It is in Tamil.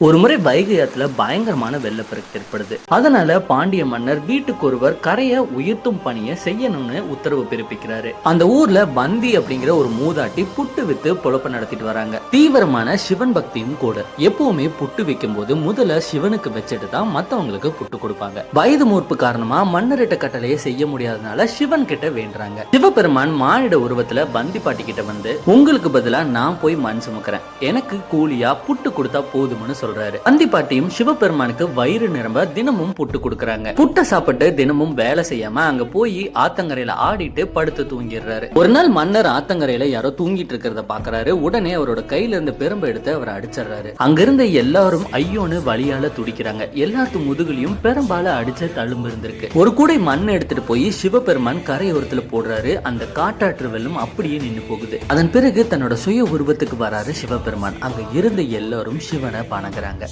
ஒரு முறை வைகை ஆத்துல பயங்கரமான வெள்ளப்பெருக்கு ஏற்படுது. அதனால பாண்டிய மன்னர் வீட்டுக்கு ஒருவர் கரையை உயர்த்தும் பணியை செய்யணும்னு உத்தரவு பிறப்பிக்கிறாரு. அந்த ஊர்ல பந்தி அப்படிங்கிற ஒரு மூதாட்டி புட்டு வித்து பொழப்ப நடத்திட்டு வராங்க. தீவிரமான சிவன் பக்தியும் கூட. எப்பவுமே புட்டு வைக்கும் போது முதல்ல சிவனுக்கு வச்சுட்டு தான் மத்தவங்களுக்கு புட்டு கொடுப்பாங்க. வயது மூர்ப்பு காரணமா மன்னரிட்ட கட்டளையை செய்ய முடியாதனால சிவன் கிட்ட வேண்டுறாங்க. சிவபெருமான் மானிட உருவத்துல பந்தி பாட்டி கிட்ட வந்து உங்களுக்கு பதிலா நான் போய் மண் சுமக்கிறேன். எனக்கு கூலியா புட்டு கொடுத்தா போதும்னு சொல்றாரு. அந்தி பாட்டியும் சிவபெருமானுக்கு வயிறு நிரம்ப தினமும் புட்டு கொடுக்கறாங்க. புட்டை சாப்பிட்டு தினமும் வேலை செய்யாம அங்க போய் ஆத்தங்கரையில ஆடிட்டு படுத்து தூங்கிடுறாரு. ஒரு நாள் மன்னர் ஆத்தங்கரையில யாரோ தூங்கிட்டு இருக்கிறத பாக்குறாரு. உடனே அவரோட கையில இருந்த பெரும்பு எடுத்து அவரை அடிச்சிடுறாரு. அங்கிருந்த எல்லாரும் ஐயோன்னு வழியால துடிக்கிறாங்க. எல்லாத்து முதுகுலையும் பெரும்பால அடிச்ச தழும்பு இருந்திருக்கு ஒரு கூடை மண் எடுத்துட்டு போய் சிவபெருமான் கரையோரத்துல போடுறாரு. அந்த காட்டாற்று வெள்ளம் அப்படியே நின்னு போகுது. அதன் பிறகு தன்னோட சுய உருவத்துக்கு வராரு சிவபெருமான். அங்க இருந்த எல்லாரும் சிவனை வணங்குறாங்க